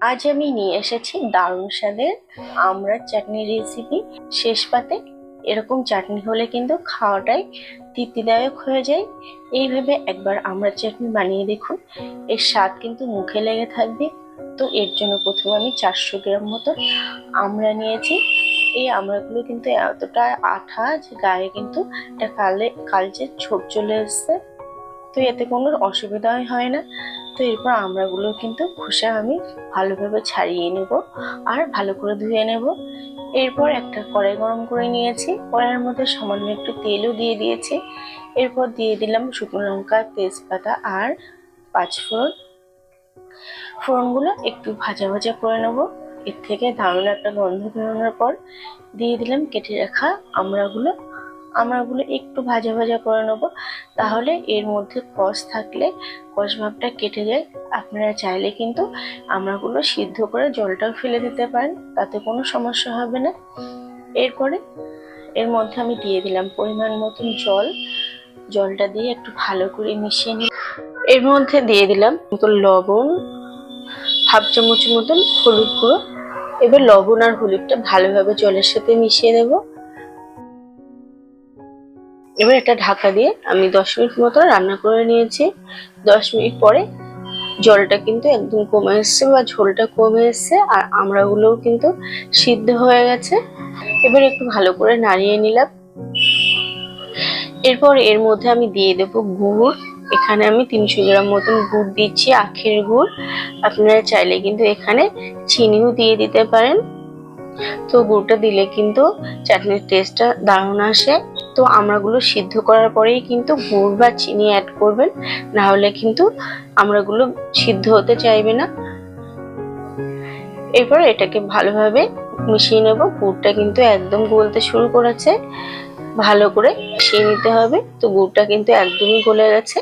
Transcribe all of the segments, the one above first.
আজ আমি নিয়ে এসেছি দারুণ স্বাদের আমড়ার চাটনি রেসিপি শেষ পাতে এরকম চাটনি হলে কিন্তু খাওয়াটাই তৃপ্তিদায়ক হয়ে যায়। এইভাবে একবার আমড়ার চাটনি বানিয়ে দেখুন। এর স্বাদ কিন্তু মুখে লেগে থাকবে। তো এর জন্য প্রথমে আমি চারশো গ্রাম মতো আমরা নিয়েছি। এই আমড়াগুলো কিন্তু এতটা আঠা যে গায়ে কিন্তু একটা কালে কালচে ছোপ চলে এসছে। তো এতে কোনো অসুবিধাই হয় না। তো এরপর আমড়াগুলো কিন্তু খোসা আমি ভালোভাবে ছাড়িয়ে নেব আর ভালো করে ধুয়ে নেব। এরপর একটা কড়াই গরম করে নিয়েছি। কড়াইয়ের মধ্যে সামান্য একটু তেলও দিয়ে দিয়েছি। এরপর দিয়ে দিলাম শুকনো লঙ্কা, তেজপাতা আর পাঁচফোড়ন। ফোড়নগুলো একটু ভাজা ভাজা করে নেব। এর থেকে দারুণ একটা গন্ধ বেরোনোর পর দিয়ে দিলাম কেটে রাখা আমড়াগুলো আমড়াগুলো একটু ভাজা ভাজা করে নেব। তাহলে এর মধ্যে কষ থাকলে কষ ভাবটা কেটে যায়। আপনারা চাইলে কিন্তু আমড়াগুলো সিদ্ধ করে জলটাও ফেলে দিতে পারেন, তাতে কোনো সমস্যা হবে না। এরপরে এর মধ্যে আমি দিয়ে দিলাম পরিমাণ মতন জল। জলটা দিয়ে একটু ভালো করে মিশিয়ে নিই এর মধ্যে দিয়ে দিলাম লবণ, হাফ চামচ মতন হলুদ গুঁড়ো। এবার লবণ আর হলুদটা ভালোভাবে জলের সাথে মিশিয়ে দেবো এবার এটা ঢাকা দিয়ে আমি দশ মিনিট মতো রান্না করে নিয়েছি। দশ মিনিট পরে জলটা কিন্তু একদম কমে এসছে বা ঝোলটা কমে এসছে আর আমড়াগুলোও কিন্তু সিদ্ধ হয়ে গেছে। এবার একটু ভালো করে নাড়িয়ে নিলাম। এরপর এর মধ্যে আমি দিয়ে দেবো গুড়। এখানে আমি তিনশো গ্রাম মতন গুড় দিচ্ছি, আখের গুড়। আপনারা চাইলে কিন্তু এখানে চিনিও দিয়ে দিতে পারেন। তো গুড়টা দিলে কিন্তু চাটনির টেস্টটা দারুণ আসে। তো আমড়াগুলো সিদ্ধ করার পরেই কিন্তু গুড় বা চিনি অ্যাড করবেন, না হলে কিন্তু আমড়াগুলো সিদ্ধ হতে চাইবে না। এরপর এটাকে ভালোভাবে মিশিয়ে নেব, গুড়টা কিন্তু একদম গলতে শুরু করেছে, ভালো করে মিশিয়ে নিতে হবে। তো গুড়টা কিন্তু একদমই গলে গেছে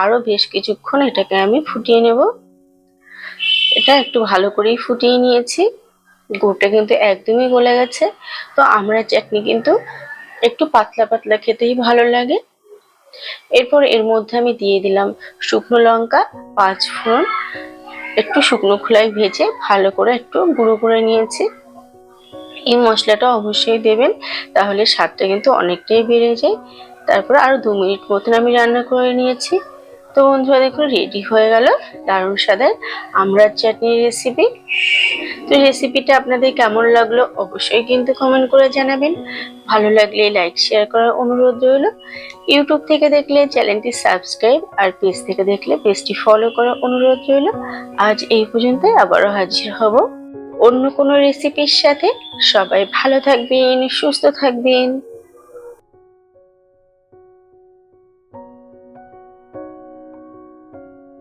আরও বেশ কিছুক্ষণ এটাকে আমি ফুটিয়ে নেব। এটা একটু ভালো করেই ফুটিয়ে নিয়েছি, গুড়টা কিন্তু একদমই গলে গেছে। তো আমরা চাটনি কিন্তু একটু পাতলা পাতলা খেতেই ভালো লাগে। এরপর এর মধ্যে আমি দিয়ে দিলাম শুকনো লঙ্কা, পাঁচ ফোড়ন, একটু শুকনো খোলায় ভেজে ভালো করে একটু গুঁড়ো করে নিয়েছি। এই মশলাটা অবশ্যই দেবেন, তাহলে স্বাদটা কিন্তু অনেকটাই বেড়ে যায়। তারপর আরও দু মিনিট মতন আমি রান্না করে নিয়েছি। তো বন্ধুরা দেখুন রেডি হয়ে গেল দারুণ স্বাদের আমড়ার চাটনির রেসিপি তো রেসিপিটা আপনাদের কেমন লাগল অবশ্যই কিন্তু কমেন্ট করে জানাবেন। ভালো লাগলে লাইক শেয়ার করার অনুরোধ রইল। ইউটিউব থেকে দেখলে চ্যানেলটি সাবস্ক্রাইব আর পেজ থেকে দেখলে পেজটি ফলো করার অনুরোধ রইল। আজ এই পর্যন্ত আবারও হাজির হব অন্য কোনো রেসিপির সাথে। সবাই ভালো থাকবেন, সুস্থ থাকবেন।